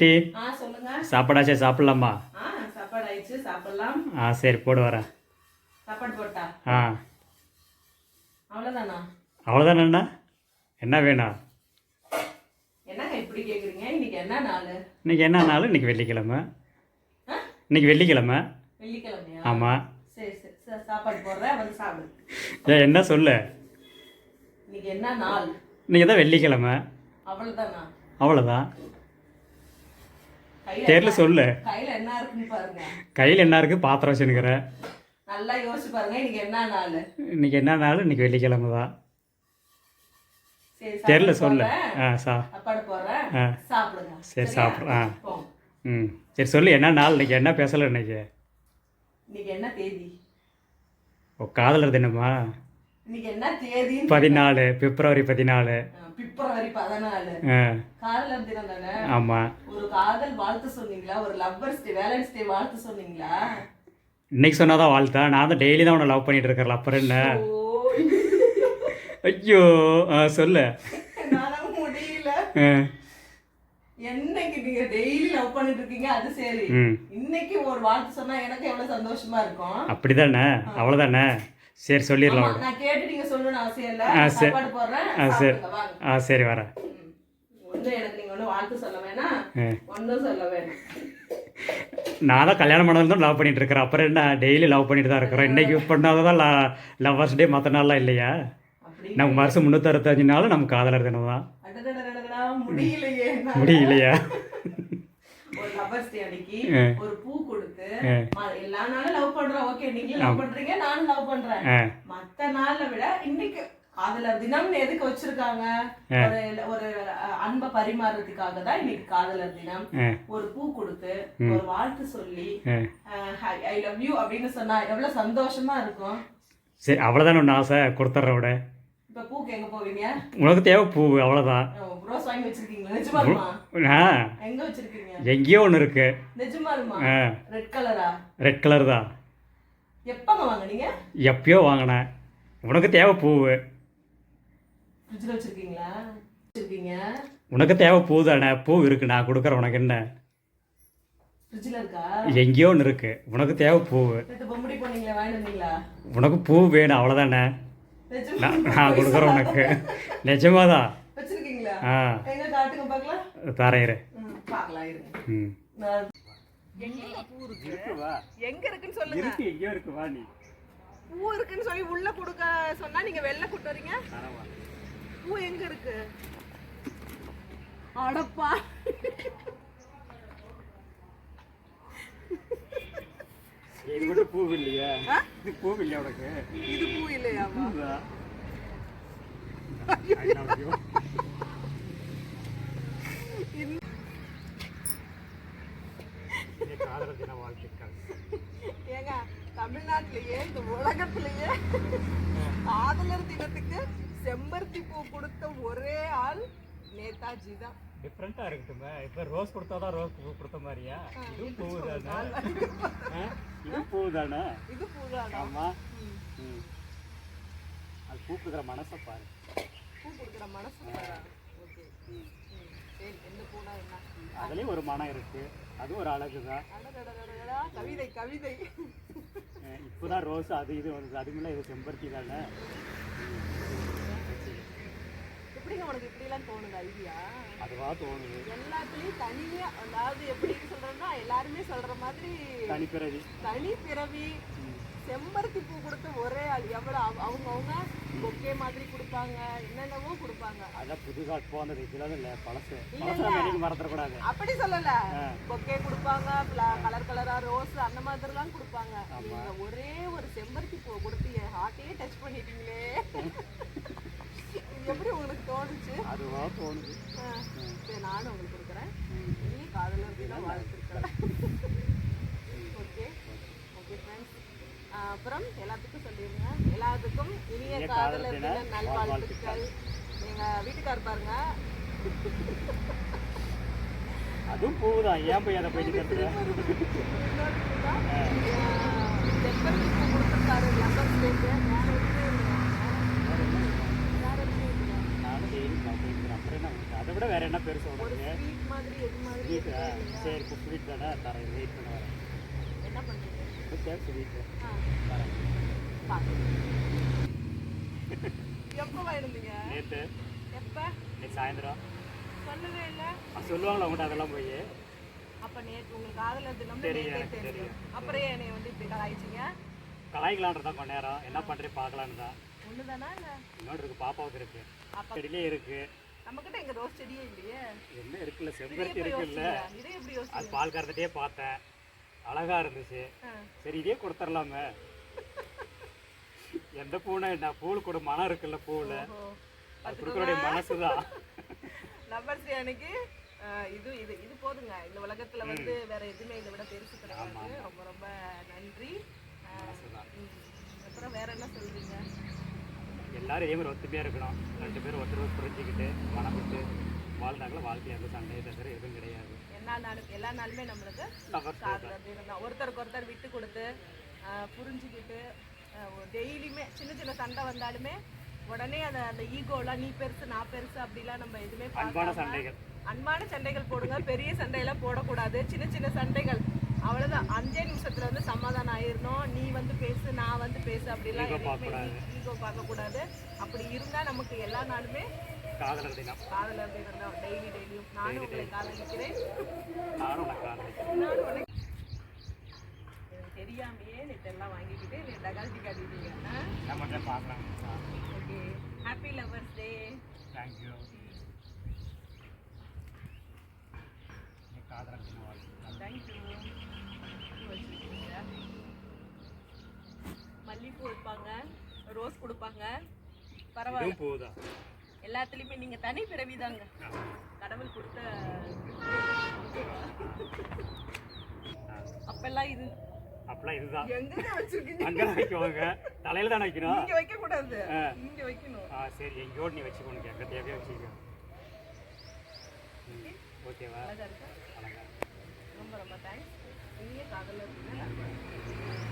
சித்தி. சாப்பாடாச்சே சாப்பிட்லாமா? ஆ சரி போடு வரேன். ஆ. அவ்வளோதானா என்ன வேணும் இன்னைக்கு என்ன நாள்? இன்னைக்கு இன்னைக்கு வெள்ளிக்கிழமை? இன்னைக்கு ஆமாம் ஏன் என்ன சொல்லு? இன்னைக்கு என்ன நாள்? இன்னைக்கு தான் வெள்ளிக்கிழமை அவ்வளோதானா தெரியல சொல்லு. கையில என்ன இருக்குன்னு பாருங்க. கையில் என்ன இருக்குது பாத்திரம் வச்சுனுக்கிற நல்லா யோசிச்சு பாருங்க இன்னைக்கு என்ன நாள்? இன்னைக்கு என்ன நாள்? இன்னைக்கு வெள்ளிக்கிழமை தான். தெரியல சொல்லு. ஆ சா. சரி? சாப்பிடுறேன். ஆ. ம். சரி சொல்லு என்ன நாள்? இன்னைக்கு என்ன பேசலை இன்னைக்கு? இன்னைக்கு என்ன தேதி? ஓ காதலர் தினமா இன்னைக்கு என்ன தேதி பதினாலு பிப்ரவரி பதினாலு. பிப்ரவரி பதினாலு. காதலர் தினம் தானே? ஆமாம் ஒரு காதல் வாழ்த்து சொன்னீங்களா? ஒரு லவ்வர்ஸ் டே வேலன்ஸ் டே வாழ்த்து சொன்னீங்களா? இன்னைக்கு சொன்னாதான் வாழ்த்தா. நான் தான் டெய்லி தான் உன்னை லவ் பண்ணிட்டு இருக்கிறேன் அப்புறம் என்ன? ஐயோ சொல்லு. முடியல. என்னைக்கு நீங்க டெய்லி லவ் பண்ணிட்டு இருக்கீங்க? அது சரி. இன்னைக்கு ஒரு வாழ்த்து சொன்னா எனக்கு எவ்வளவு சந்தோஷமா இருக்கும்? அப்படிதானே? அவ்வளோதானே சரி சொல்லிடலாம் நான் கேட்டு நீங்க சொல்லணும்னு அவசியம் இல்ல. ஆ, சரி. ஆ சரி. ஆ சரி வரேன். ம். ஒண்ணும் எனக்கு நீங்க ஒண்ணும் வாழ்த்து சொல்ல வேணாம். ஒண்ணும் சொல்ல வேணாம். நான் தான் கல்யாணம் பண்ணதுல தான் லவ் பண்ணிட்டு இருக்கிறேன். அப்புறம் என்ன டெய்லி லவ் பண்ணிட்டு தான் இருக்கிறோம் இன்னைக்கு பண்ணாதான் லவ்வர்ஸ் டே மற்ற நாள்லாம் இல்லையா? நம்ம வருஷம் முந்நூற்றறுபத்தஞ்சு நாள் நம்ம காதலர் தினம் தான் முடியலையே. முடியலையா? ஒரு லவ்வர்ஸ் டே அன்னைக்கு. ஒரு பூ எல்லா நாளும் லவ் பண்றோம். ஓகே நீங்களும் லவ் பண்றீங்க நானும் லவ் பண்றேன். மத்த நாளை விட இன்னைக்கு காதலர் தினம்னு எதுக்கு வச்சிருக்காங்க? ஒரு ஒரு அன்பை பரிமாறுறதுக்காக தான் இன்னைக்கு காதலர் தினம். ஒரு பூ கொடுத்து ஒரு வாழ்த்து சொல்லி ஐ லவ் யூ அப்படின்னு சொன்னா எவ்வளவு சந்தோஷமா இருக்கும்? சரி அவ்வளோதானே ஒன்று ஆசை? கொடுத்துட்ற விட. இப்ப பூக்கு எங்க போவீங்க? உனக்கு தேவை பூ அவ்வளோதான் ரோஸ் வாங்கி வச்சிருக்கீங்களா? வச்சிருக்கீங்க எங்கேயோ ஒன்று இருக்கு. ரெட் கலரா தான். எப்பயோ வாங்கினேன். உனக்கு தேவை பூவு. உனக்கு தேவை பூ தானே? பூ இருக்கு. நான் கொடுக்குறேன். உனக்கு என்ன? எங்கேயோ ஒன்று இருக்கு. உனக்கு தேவை வந்தீங்களா? உனக்கு பூ வேணும். அவ்வளோதானே நான் கொடுக்குறேன் உனக்கு. நிஜமாதான். ஆ. தரேன் இரு ம், எங்க இருக்குன்னு சொல்லுங்க. இருக்கு எங்கேயோ இருக்கு வா நீ. பூ இருக்குன்னு சொல்லி உள்ள கொடுக்க சொன்னா நீங்க வெளில கூட்டு வரீங்க? பூ எங்க இருக்கு? அடப்பா. இது பூ இல்லையா. இது பூ இல்லையா உனக்கு? இது பூ இல்லையாமா காதல தின வாழ்த்துக்கள். ஏங்க தமிழ்நாட்டிலேயே இந்த உலகத்திலேயே காதலர் தினத்துக்கு செம்பருத்தி பூ கொடுத்த ஒரே ஆள் நேதாஜி தான். டிஃப்ரெண்ட்டாக இருக்கட்டுமே. இப்போ ரோஸ் கொடுத்தாதான் ரோஸ் பூ கொடுத்த மாதிரியா? இதுவும் பூ தானே? இது பூ தானே? இது பூதான் ஆமாம் ம். அது பூக்குற மனசை பாரு. பூ கொடுக்குற மனசு ஓகே சரி எந்த பூனா என்ன அதுலேயும் ஒரு மனம் இருக்கு. அதுவும் ஒரு அழகு தான் கவிதை கவிதை இப்போதான் ரோஸ் அது இது வந்து அதுக்குள்ள இது செம்பருத்தி தானே எப்படிங்க உனக்கு இப்படிலாம் தோணுது ஐடியா அதுவாக தோணுது எல்லாத்துலயும் தனியா அதாவது எப்படின்னு சொல்றேன்னா எல்லாருமே சொல்ற மாதிரி தனிப்பிறவி தனி பிறவி செம்பருத்தி பூ கொடுத்த ஒரே ஆள் எவ்வளவு அவ- அவங்க அவங்க கொடுப்பாங்க என்னென்னவோ கொடுப்பாங்க. அதான் புதுசாக இப்போ வந்தது இதெல்லாம் இல்லை பழசு. பழசு மறந்துடக்கூடாது அப்படி சொல்லல. பொக்கே கொடுப்பாங்க கலர் கலரா ரோஸ் அந்த மாதிரிலாம் கொடுப்பாங்க. நீங்க ஒரே ஒரு செம்பருத்தி பூ கொடுத்து என் ஹார்ட்டையே டச் பண்ணிட்டீங்களே. எப்படி உங்களுக்கு தோணுச்சு? அதுவாக தோணுது. சரி நானும் உங்களுக்கு கொடுக்குறேன். இனி காதலர் தினம் வாழ்த்துக்கள் ஓகே ஓகே ஃப்ரெண்ட்ஸ் அப்புறம் எல்லாத்துக்கும் சொல்லிடுங்க. எல்லாத்துக்கும் இனிய காதலர் தின நல்வாழ்த்துக்கள். எங்க வீட்டுக்கார் பாருங்க. அதுவும் பூ தான் ஏன் போய் அதை போயிட்டு செம்பருத்தி பூ கொடுத்துருக்காரு லெமன் உங்களுக்கு அதை விட வேற என்ன பேர் சொல்றீங்க? சரி ஸ்வீட் தானே தரேன். வெயிட் பண்ண வரேன். தரேன் பாத்து. எப்போ வாங்கிருந்தீங்க நேற்று எப்ப? இன்னைக்கு சாயந்தரம். சொல்லவே இல்ல. சொல்லுவாங்களா உங்கள்கிட்ட அதெல்லாம் போய்? அப்ப நேற்று உங்களுக்கு காதலர் தினம் தெரியும், தெரியும். அப்புறம் ஏன் வந்து இப்படி கலாய்ச்சிங்க? கலாய்க்கலான்றதான் கொஞ்ச நேரம். என்ன பண்ணுறேன் பார்க்கலான்னு தான். ஒண்ணுதானா இல்ல? இன்னொன்று இருக்கு பாப்பாவுக்கு இருக்கு. அப்ப செடியிலே இருக்கு. நம்ம கிட்ட எங்க ரோஸ் செடியே இல்லையே. என்ன இருக்குல்ல செம்பருத்தி இருக்குல்ல. அது பால் கறந்துட்டே பார்த்தேன். அழகா இருந்துச்சு. சரி இதே கொடுத்துடலாமே. எந்த பூனை நான் பூவில் கூட மனம் இருக்குல்ல பூவில். அது கொடுக்கறோடைய மனசு தான் லவ்வர்ஸ் அன்னைக்கு இது இது இது போதுங்க. இந்த உலகத்துல வந்து வேற எதுவுமே இதை விட பெருசு கிடையாது. ரொம்ப ரொம்ப நன்றி. அப்புறம் வேற என்ன சொல்றீங்க? எல்லாரும் இதே மாதிரி ஒத்துமையாக இருக்கணும். ரெண்டு பேரும் ஒருத்தர் புரிஞ்சுக்கிட்டு மனம் விட்டு வாழ்ந்தாங்களா வாழ்க்கை எந்த சண்டையை தவிர எதுவும் கிடையாது. எல்லா நாளும் எல்லா நாளுமே நம்மளுக்கு தான் ஒருத்தருக்கு ஒருத்தர் விட்டு கொடுத்து புரிஞ்சுக்கிட்டு டெய்லியுமே சின்ன சின்ன சண்டை வந்தாலுமே உடனே அந்த அந்த ஈகோலாம் நீ பெருசு நான் பெருசு அப்படிலாம் நம்ம எதுவுமே பார்க்காம சண்டைகள். அன்பான சண்டைகள் போடுங்க. பெரிய சண்டையெல்லாம் போடக்கூடாது. சின்ன சின்ன சண்டைகள். அவ்வளவுதான். அஞ்சே நிமிஷத்துல வந்து சமாதானம் ஆயிரணும். நீ வந்து பேசு நான் வந்து பேசு அப்படிலாம் பார்க்கக்கூடாது. ஈகோ பார்க்க கூடாது அப்படி இருந்தா நமக்கு எல்லா நாளுமே காதலர் தினம் காதலர் தினம் தான் டெய்லி டெய்லியும் நானும் உங்களை காதலிக்கிறேன். நானும் உனக்கு காதலிக்கிறேன். நானும் உனக்கு எனக்கு தெரியாமையே நேற்றெல்லாம் வாங்கிக்கிட்டு நீ டகால்ட்டி காட்டிட்டீங்க என்ன பண்ணுறேன் பார்க்கலாம். Okay. Happy lovers day thank you காதலர் தினம். தேங்க்யூ மல்லிகைப்பூ வைப்பாங்க ரோஸ் கொடுப்பாங்க. பரவாயில்ல. பூதான் எல்லாத்துலேயுமே நீங்க தனி பிறவிதாங்க கடவுள் கொடுத்த அப்பெல்லாம் இது. அப்பெல்லாம் இதுதான். எங்க வச்சிருக்கீங்க? அங்கே வைக்குவாங்க தலையில தானே வைக்கணும். இங்க வைக்க கூடாது ஆ. இங்க வைக்கணும். ஆ சரி. எங்கேயோடு நீ வச்சுக்கோங்க எங்கே தேவையோ வச்சுக்கோ. ஓகேவா? ரொம்ப ரொம்ப தேங்க்ஸ் காதலர் தின